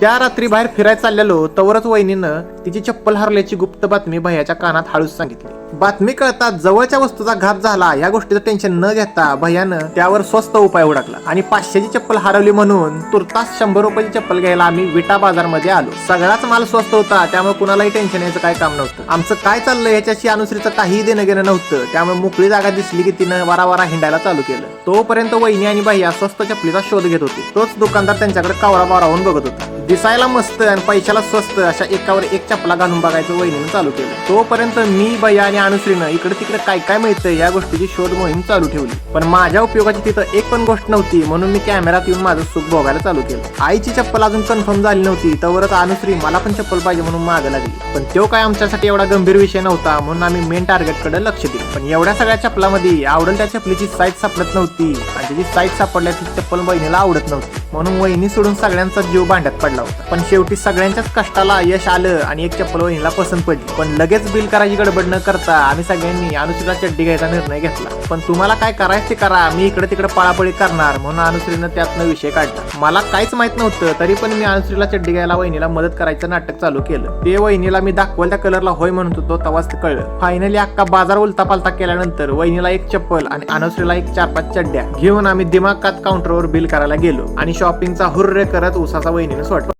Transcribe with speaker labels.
Speaker 1: त्या रात्री बाहेर फिरायला चाललेलो तवरच वहिनीनं तिची चप्पल हरल्याची गुप्त बातमी भैयाच्या कानात हळूच सांगितली. बातमी कळता जवळच्या वस्तूचा घात झाला या गोष्टीचं टेन्शन न घेता भैयानं त्यावर स्वस्त उपाय उडकला आणि पाचशेची चप्पल हरवली म्हणून तुर्तास शंभर रुपयाची चप्पल घ्यायला आम्ही विटा बाजारमध्ये आलो. सगळाच माल स्वस्त होता त्यामुळे कुणालाही टेन्शन यायचं काय काम नव्हतं. आमचं काय चाललंय याच्याशी अनुसरीचं काहीही देणं घेणं नव्हतं त्यामुळे मोकळी जागा दिसली की तिनं वारा वारा हिंडायला चालू केलं. तोपर्यंत वहिनी आणि भैया स्वस्त चपलीचा शोध घेत होते. तोच दुकानदार त्यांच्याकडे कावरा बारावून बघत होता. दिसायला मस्त आणि पैशाला स्वस्त अशा एकावर एक चपला घालून बघायचं वहिनीनं चालू केलं. तोपर्यंत मी भैया आणि अनुश्रीनं इकडे तिकडे काय काय मिळतं या गोष्टीची शोध मोहीम चालू ठेवली. पण माझ्या उपयोगाची तिथं एक पण गोष्ट नव्हती म्हणून मी कॅमेरात येऊन माझं सुख भोगायला चालू केलं. आईची चप्पल अजून कन्फर्म झाली नव्हती तवरच अनुश्री मला पण चप्पल पाहिजे म्हणून मागे लागली. पण तो काय आमच्यासाठी एवढा गंभीर विषय नव्हता म्हणून आम्ही मेन टार्गेटकडे लक्ष दिलं. पण एवढ्या सगळ्या चप्पलामध्ये आवडेल त्या चपलीची साईज सापडत नव्हती. आणि त्याची साईज सापडल्या ती चप्पल बहिणीला आवडत नव्हती. म्हणून वहिनी सोडून सगळ्यांचा जीव भांड्यात पडला होता. पण शेवटी सगळ्यांच्याच कष्टाला यश आलं आणि एक चप्पल वहिनीला पसंत पडली. पण लगेच बिल करायची गडबड न करता आम्ही सगळ्यांनी अनुश्रीला चड्डी घ्यायचा निर्णय घेतला. पण तुम्हाला काय करायचं ते करा. मी इकडे तिकडे पळापळी करणार म्हणून अनुश्रीनं त्यातनं विषय काढला. मला काहीच माहीत नव्हतं तरी पण मी अनुश्रीला चड्डी घ्यायला वहिनीला मदत करायचं नाटक चालू केलं. ते वहिनीला मी दाखवल त्या कलरला होय म्हणत होतो तवाच कळलं. फायनली अख्खा बाजार उलता पालता केल्यानंतर वहिनीला एक चप्पल आणि अनुश्रीला एक चार पाच चड्ड्या घेऊन आम्ही दिमागात काउंटरवर बिल करायला गेलो. आणि शॉपिंगचा हुर्र करत उसाचा वहिनीनं सोडला